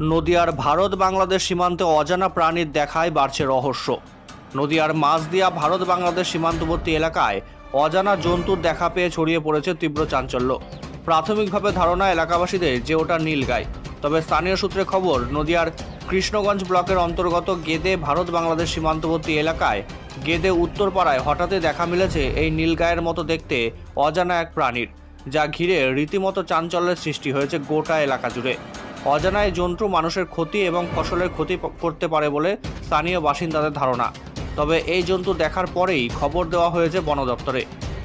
নদিয়ার ভারত বাংলাদেশ সীমান্তে অজানা প্রাণীর দেখায় বাড়ছে রহস্য। নদিয়ার মাঝদিয়া ভারত বাংলাদেশ সীমান্তবর্তী এলাকায় অজানা জন্তুর দেখা পেয়ে ছড়িয়ে পড়েছে তীব্র চাঞ্চল্য। প্রাথমিকভাবে ধারণা এলাকাবাসীদের যে ওটা নীলগাই তবে স্থানীয় সূত্রে খবর, নদিয়ার কৃষ্ণগঞ্জ ব্লকের অন্তর্গত গেদে ভারত বাংলাদেশ সীমান্তবর্তী এলাকায় গেদে উত্তরপাড়ায় হঠাৎই দেখা মিলেছে এই নীলগায়ের মতো দেখতে অজানা এক প্রাণীর, যা ঘিরে রীতিমতো চাঞ্চল্যের সৃষ্টি হয়েছে গোটা এলাকা জুড়ে। অজানা এই জন্তু মানুষের ক্ষতি এবং ফসলের ক্ষতি করতে পারে বলে স্থানীয় বাসিন্দাদের ধারণা। তবে এই জন্তু দেখার পরেই খবর দেওয়া হয়েছে বন দপ্তরে।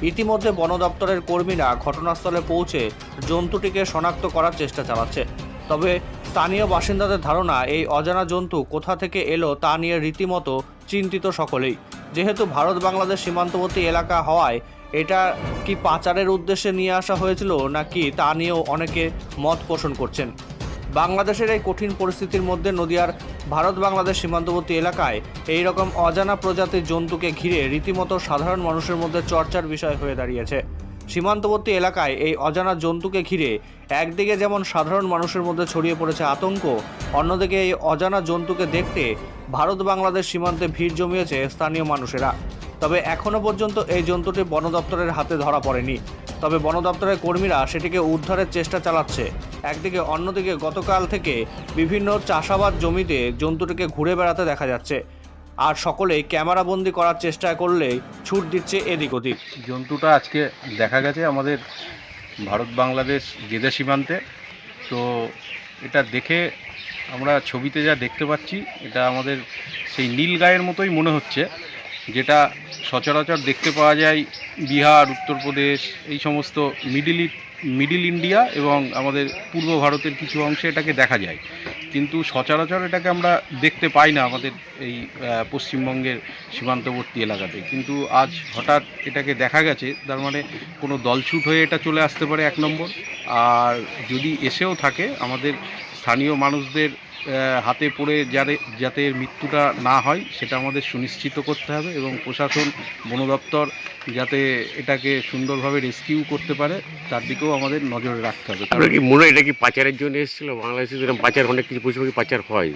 ইতিমধ্যে বন দপ্তরের কর্মীরা ঘটনাস্থলে পৌঁছে জন্তুটিকে শনাক্ত করার চেষ্টা চালাচ্ছে। তবে স্থানীয় বাসিন্দাদের ধারণা, এই অজানা জন্তু কোথা থেকে এলো তা নিয়ে রীতিমতো চিন্তিত সকলেই। যেহেতু ভারত বাংলাদেশ সীমান্তবর্তী এলাকা হওয়ায় এটা কি পাচারের উদ্দেশ্যে নিয়ে আসা হয়েছিল নাকি তা নিয়েও অনেকে মত পোষণ করছেন। বাংলাদেশের এই কঠিন পরিস্থিতির মধ্যে নদিয়ার ভারত বাংলাদেশ সীমান্তবর্তী এলাকায় এই রকম অজানা প্রজাতির জন্তুকে ঘিরে রীতিমতো সাধারণ মানুষের মধ্যে চর্চার বিষয় হয়ে দাঁড়িয়েছে। সীমান্তবর্তী এলাকায় এই অজানা জন্তুকে ঘিরে একদিকে যেমন সাধারণ মানুষের মধ্যে ছড়িয়ে পড়েছে আতঙ্ক, অন্যদিকে এই অজানা জন্তুকে দেখতে ভারত বাংলাদেশ সীমান্তে ভিড় জমিয়েছে স্থানীয় মানুষেরা। তবে এখনও পর্যন্ত এই জন্তুটি বন হাতে ধরা পড়েনি। তবে বন দপ্তরের কর্মীরা সেটিকে উদ্ধারের চেষ্টা চালাচ্ছে। একদিকে অন্যদিকে গতকাল থেকে বিভিন্ন চাষাবাদ জমিতে জন্তুটিকে ঘুরে বেড়াতে দেখা যাচ্ছে। আর সকলেই ক্যামেরাবন্দি করার চেষ্টা করলেই ছুট দিচ্ছে এদিক ওদিক। জন্তুটা আজকে দেখা গেছে আমাদের ভারত বাংলাদেশ গেদে সীমান্তে। তো এটা দেখে আমরা ছবিতে যা দেখতে পাচ্ছি, এটা আমাদের সেই নীল গায়ের মতোই মনে হচ্ছে। যেটা সচরাচর দেখতে পাওয়া যায় বিহার, উত্তরপ্রদেশ, এই সমস্ত মিডিল মিডিল ইন্ডিয়া এবং আমাদের পূর্ব ভারতের কিছু অংশে এটাকে দেখা যায়। কিন্তু সচরাচর এটাকে আমরা দেখতে পাই না আমাদের এই পশ্চিমবঙ্গের সীমান্তবর্তী এলাকাতে। কিন্তু আজ হঠাৎ এটাকে দেখা গেছে, তার মানে কোনো দলছুট হয়ে এটা চলে আসতে পারে এক নম্বর। আর যদি এসেও থাকে, আমাদের স্থানীয় মানুষদের হাতে পড়ে যাতে যাতে মৃত্যুটা না হয় সেটা আমাদের সুনিশ্চিত করতে হবে এবং প্রশাসন বন দপ্তর যাতে এটাকে সুন্দরভাবে রেস্কিউ করতে পারে তার দিকেও আমাদের নজরে রাখতে হবে। আপনার কি মনে হয় এটা কি পাচারের জন্য এসেছিল? বাংলাদেশে যেরকম পাচার অনেক কিছু পশু পাখি পাচার হয়।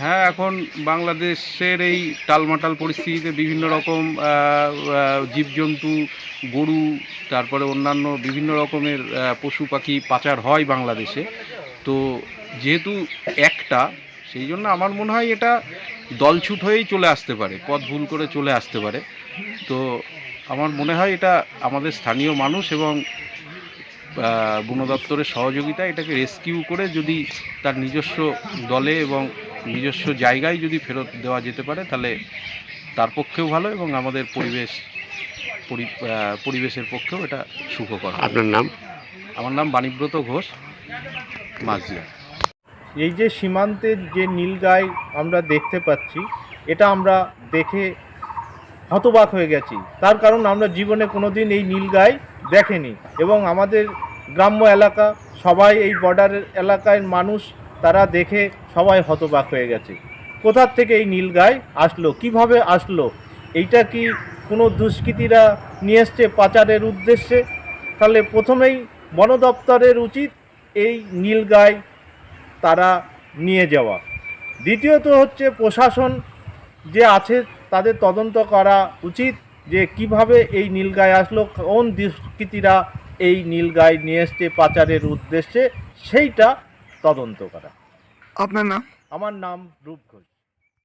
হ্যাঁ এখন বাংলাদেশের এই টালমাটাল পরিস্থিতিতে বিভিন্ন রকম জীবজন্তু গরু তারপরে অন্যান্য বিভিন্ন রকমের পশু পাখি পাচার হয় বাংলাদেশে। তো যেহেতু একটা সেই জন্য আমার মনে হয় এটা দলছুট হয়েই চলে আসতে পারে পথ ভুল করে চলে আসতে পারে। তো আমার মনে হয় এটা আমাদের স্থানীয় মানুষ এবং বন দপ্তরের সহযোগিতায় এটাকে রেস্কিউ করে যদি তার নিজস্ব দলে এবং নিজস্ব জায়গায় যদি ফেরত দেওয়া যেতে পারে তাহলে তার পক্ষেও ভালো এবং আমাদের পরিবেশ পরি- পরিবেশের পক্ষেও এটা সুখকর আপনার নাম? আমার নাম বাণীব্রত ঘোষ মাঝিয়া এই যে সীমান্তের যে নীল নীলগাই আমরা দেখতে পাচ্ছি, এটা আমরা দেখে হতবাক হয়ে গেছি। তার কারণ আমরা জীবনে কোনো দিন এই নীলগাই দেখেনি এবং আমাদের গ্রাম্য এলাকা, সবাই এই বর্ডারের এলাকায় মানুষ, তারা দেখে সবাই হতবাক হয়ে গেছে। কোথার থেকে এই নীল নীলগাই আসলো, কীভাবে আসলো, এইটা কি কোনো দুষ্কৃতীরা নিয়ে এসছে পাচারের উদ্দেশ্যে? তাহলে প্রথমেই বন দপ্তরের উচিত এই নীল নীলগাই তারা নিয়ে যাওয়া। দ্বিতীয়ত হচ্ছে প্রশাসন যে আছে তাদের তদন্ত করা উচিত যে কীভাবে এই নীলগায় আসলো কোন দুষ্কৃতীরা এই নীলগায় নিয়ে এসছে পাচারের উদ্দেশ্যে সেইটা তদন্ত করা। আপনার নাম? আমার নাম রূপ ঘোষ।